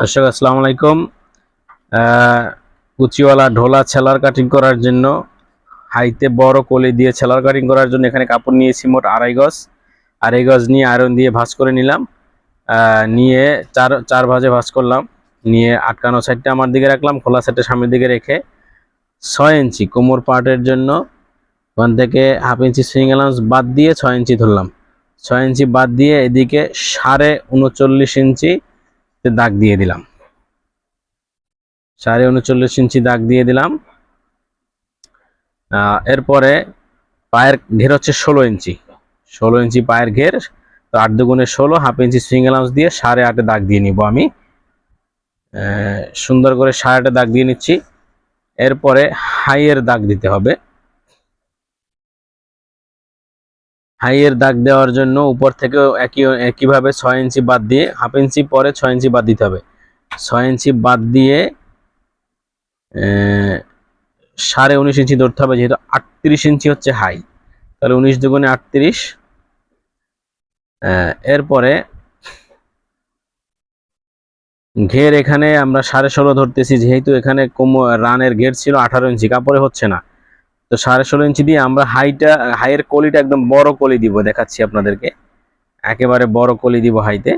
দর্শক আসসালামু আলাইকুম। কুচিওয়ালা ঢোলা ছেলার কাটিং করার জন্য, হাইতে বড় কলি দিয়ে ছেলার কাটিং করার জন্য এখানে কাপড় নিয়েছি মোট আড়াই গজ। আড়াই গজ নিয়ে আয়রন দিয়ে ভাঁজ করে নিলাম। নিয়ে চার চার ভাঁজে ভাঁজ করলাম। নিয়ে আটকানো সাইডটা আমার দিকে রাখলাম, খোলা সাইডটা সামনের দিকে রেখে ছয় ইঞ্চি কোমর পার্টের জন্য ওখান থেকে হাফ ইঞ্চি সুইং অ্যালাউন্স বাদ দিয়ে ছয় ইঞ্চি ধরলাম। ছয় ইঞ্চি বাদ দিয়ে এদিকে সাড়ে উনচল্লিশ ইঞ্চি দাগ দিয়ে দিলাম। সাড়ে উনচল্লিশ ইঞ্চি দাগ দিয়ে দিলাম। এরপরে পায়ের ঘের হচ্ছে ষোলো ইঞ্চি। ষোলো ইঞ্চি পায়ের ঘের, তো আট দুগুণে ষোলো, হাফ ইঞ্চি সুইং অ্যালাউন্স দিয়ে সাড়ে আটে দাগ দিয়ে নিব আমি। সুন্দর করে সাড়ে আটে দাগ দিয়ে নিচ্ছি। এরপরে হাইয়ের দাগ দিতে হবে। হাইয়ের দাগ দেওয়ার জন্য উপর থেকেও একই, একইভাবে ছয় ইঞ্চি বাদ দিয়ে, হাফ ইঞ্চি পরে ছয় ইঞ্চি বাদ দিতে হবে। ছয় ইঞ্চি বাদ দিয়ে সাড়ে উনিশ ইঞ্চি ধরতে হবে, যেহেতু আটত্রিশ ইঞ্চি হচ্ছে হাই। তাহলে উনিশ দুগুণে আটত্রিশ এরপরে ঘের এখানে আমরা সাড়ে ষোলো ধরতেছি, যেহেতু এখানে কোম রানের ঘের ছিল আঠারো ইঞ্চি, কাপড়ে হচ্ছে না। তো সাড়ে ষোলো ইঞ্চি দিয়ে আমরা হাইটা, হাইয়ের কলিটা একদম বড় কলি দিব, দেখাচ্ছি আপনাদেরকে। একেবারে বড় কলি দিব হাইতে।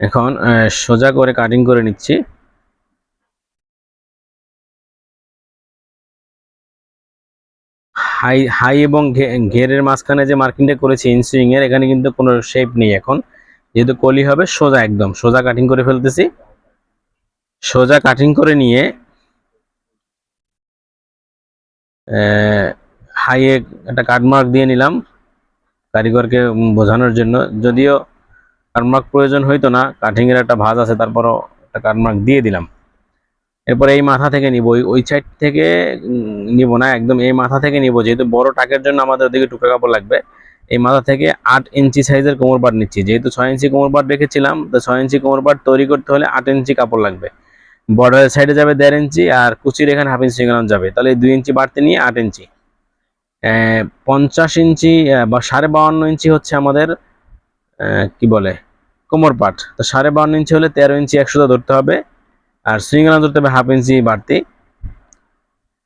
এখন সোজা করে কাটিং করে নিচ্ছি। হাই হাই এবং ঘেরের মাঝখানে যে মার্কিংটা করেছি এর, এখানে কিন্তু কোনো শেপ নেই এখন। যেহেতু কলি হবে, সোজা একদম, সোজা কাটিং করে ফেলতেছি। সোজা কাটিং করে নিয়ে হাইয়ে একটা কাটমার্ক দিয়ে নিলাম কারিগরকে বোঝানোর জন্য। যদিও কাটমার্ক প্রয়োজন হইতো না কাটিং এর একটা ভাঁজ আছে, তারপরও একটা কাটমার্ক দিয়ে দিলাম। এরপর এই মাথা থেকে নিব, ওই সাইড থেকে নিব না, একদম এই মাথা থেকে নিব। যেহেতু বড় টাকের জন্য আমাদের ওদিকে টুকরা কাপড় লাগবে, এই মাথা থেকে আট ইঞ্চি সাইজের কোমর পাট নিচ্ছি। যেহেতু ছয় ইঞ্চি কোমর পাট রেখেছিলাম, তো ছয় ইঞ্চি কোমর পাট তৈরি করতে হলে আট ইঞ্চি কাপড় লাগবে। বর্ডারের সাইডে যাবে দেড় ইঞ্চি আর কুচির এখানে হাফ ইঞ্চি সিঙ্গালাম যাবে। তাহলে দুই ইঞ্চি বাড়তে নিয়ে আট ইঞ্চি। পঞ্চাশ ইঞ্চি বা সাড়ে বাউন্ন ইঞ্চি হচ্ছে আমাদের কি বলে, কোমর পাট। তো সাড়ে বাউন্ন ইঞ্চি হলে তেরো ইঞ্চি একশো ধরতে হবে। আর সিঙ্গালাম ধরতে হবে হাফ ইঞ্চি বাড়তি।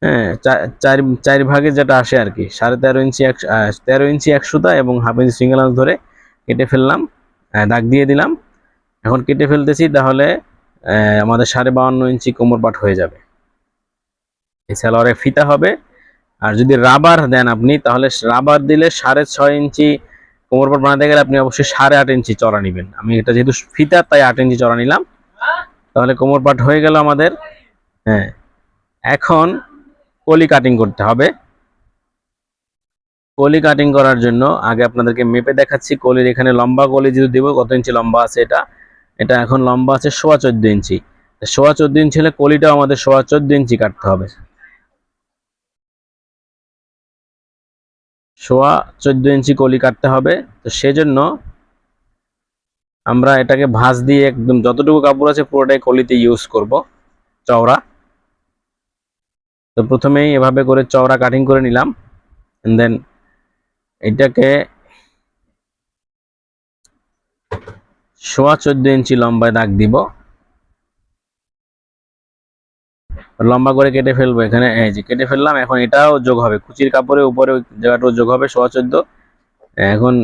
হ্যাঁ চার চার ভাগে যেটা আসে আর কি, সাড়ে তেরো ইঞ্চি এক তেরো ইঞ্চি একশোটা এবং হাফ ইঞ্চি আঁচ ধরে কেটে ফেললাম। দাগ দিয়ে দিলাম। এখন কেটে ফেলতেছি, তাহলে আমাদের সাড়ে বাউন্ন ইঞ্চি কোমর পাট হয়ে যাবে। এই সালোয়ারে ফিতা হবে। আর যদি রাবার দেন আপনি, তাহলে রাবার দিলে সাড়ে ছয় ইঞ্চি কোমর পাট বানাতে গেলে আপনি অবশ্যই সাড়ে আট ইঞ্চি চড়া নেবেন। আমি এটা যেহেতু ফিতা, তাই আট ইঞ্চি চড়া নিলাম। তাহলে কোমর পাট হয়ে গেল আমাদের হ্যাঁ। এখন কলি কাটিং করতে হবে। কলি কাটিং করার জন্য আগে আপনাদেরকে মেপে দেখাচ্ছি। কলির এখানে লম্বা কলি যদি দিব, কত ইঞ্চি লম্বা আছে এটা। এটা এখন লম্বা আছে সোয়া চোদ্দ ইঞ্চি। সোয়া চোদ্দ ইঞ্চি হলে কলিটাও আমাদের সোয়া চোদ্দ ইঞ্চি কাটতে হবে। সোয়া চোদ্দ ইঞ্চি কলি কাটতে হবে। তো সেজন্য আমরা এটাকে ভাঁজ দিয়ে একদম যতটুকু কাপড় আছে পুরোটাই কলিতে ইউজ করব, চওড়া। তো প্রথমেই এভাবে করে চওড়া কাটিং করে নিলাম। দেন এটাকে সোয়া চোদ্দ ইঞ্চি লম্বায় দাগ দিব। লম্বা করে কেটে ফেলব এখানে। এই যে কেটে ফেললাম, এখন এটাও যোগ হবে। কুচির কাপড়ের উপরে জায়গাটাও যোগ হবে সোয়া চোদ্দ। এখন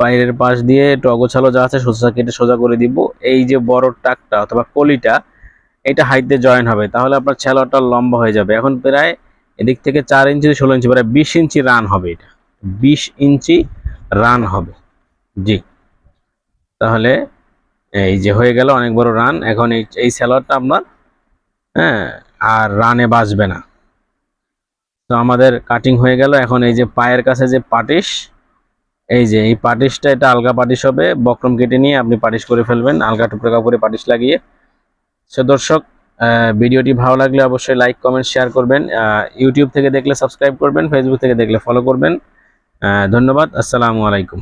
পায়ের পাশ দিয়ে একটু অগোছালো যা আছে সোজা কেটে সোজা করে দিব। এই যে বড় টাকটা অথবা কলিটা, এটা হাইটে জয়েন হবে। তাহলে আপনার ছেলাটা লম্বা হয়ে যাবে। এখন প্রায় এদিক থেকে চার ইঞ্চি ষোলো ইঞ্চি, প্রায় বিশ ইঞ্চি রান হবে এটা। বিশ ইঞ্চি রান হবে। জি। তাহলে এই যে হয়ে গেল অনেক বড় রান এখন এই এই স্যালোয়ারটা আপনার হ্যাঁ আর রানে বাঁচবে না। তো আমাদের কাটিং হয়ে গেল। এখন এই যে পায়ের কাছে যে পাটিশ এই যে এই পাটিশটা এটা আলগা পাটিশ হবে। বক্রম কেটে নিয়ে আপনি পাটিশ করে ফেলবেন, আলগা টুকরা কাপড়ে পাটিশ লাগিয়ে। সো দর্শক ভিডিওটি ভালো লাগলে অবশ্যই লাইক কমেন্ট শেয়ার করবেন। ইউটিউব থেকে দেখলে সাবস্ক্রাইব করবেন ফেসবুক থেকে দেখলে ফলো করবেন। ধন্যবাদ। আসসালামু আলাইকুম।